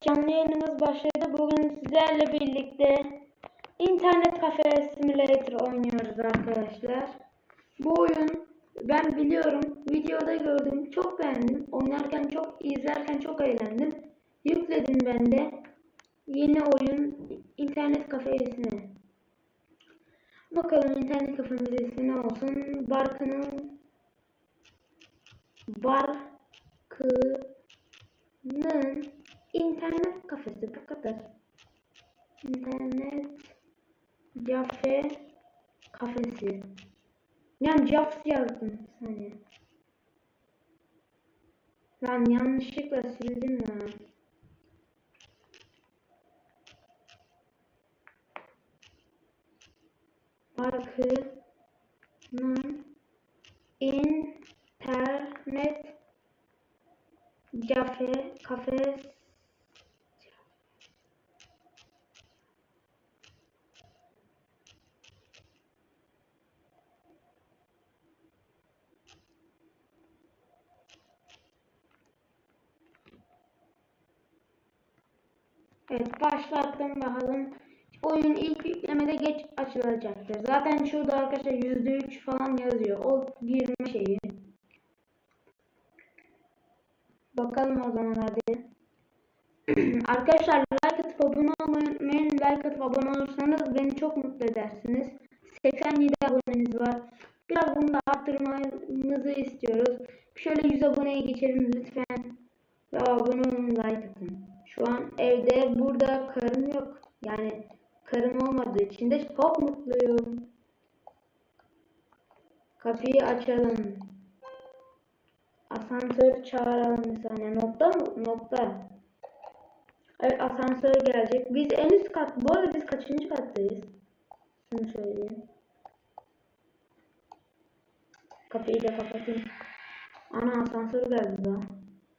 canlı yayınımız başladı. Bugün sizlerle birlikte internet kafe simulator oynuyoruz arkadaşlar. Bu oyun ben biliyorum videoda gördüm çok beğendim. Oynarken çok izlerken çok eğlendim. Yükledim ben de yeni oyun internet kafesine. Bakalım internet kafemizin ismi ne olsun? Barkı'nın internet kafesi bu kadar. İnternet cafe kafesi. Yani Jafs yazdım saniye. Ben yanlışlıkla sildim ya. Barkı'nın internet cafe kafes Evet başlattım bakalım. Oyun ilk yüklemede geç açılacaktır. Zaten şurada arkadaşlar %3 falan yazıyor. O girme şeyi. Bakalım o zaman hadi. arkadaşlar like atıp abone olmayı. Like atıp abone olursanız beni çok mutlu edersiniz. 87 aboneniz var. Biraz bunu da arttırmanızı istiyoruz. Şöyle 100 aboneye geçelim lütfen. Ve abone olun evde burada karım yok. Yani karım olmadığı için de çok mutluyum. Kapıyı açalım. Asansör çağıralım bir saniye. Nokta mı? Nokta. Evet asansör gelecek. Biz en üst kat. Bu arada biz kaçıncı kattayız? Şunu söyleyeyim. Kapıyı da kapatayım. Ana asansör geldi daha.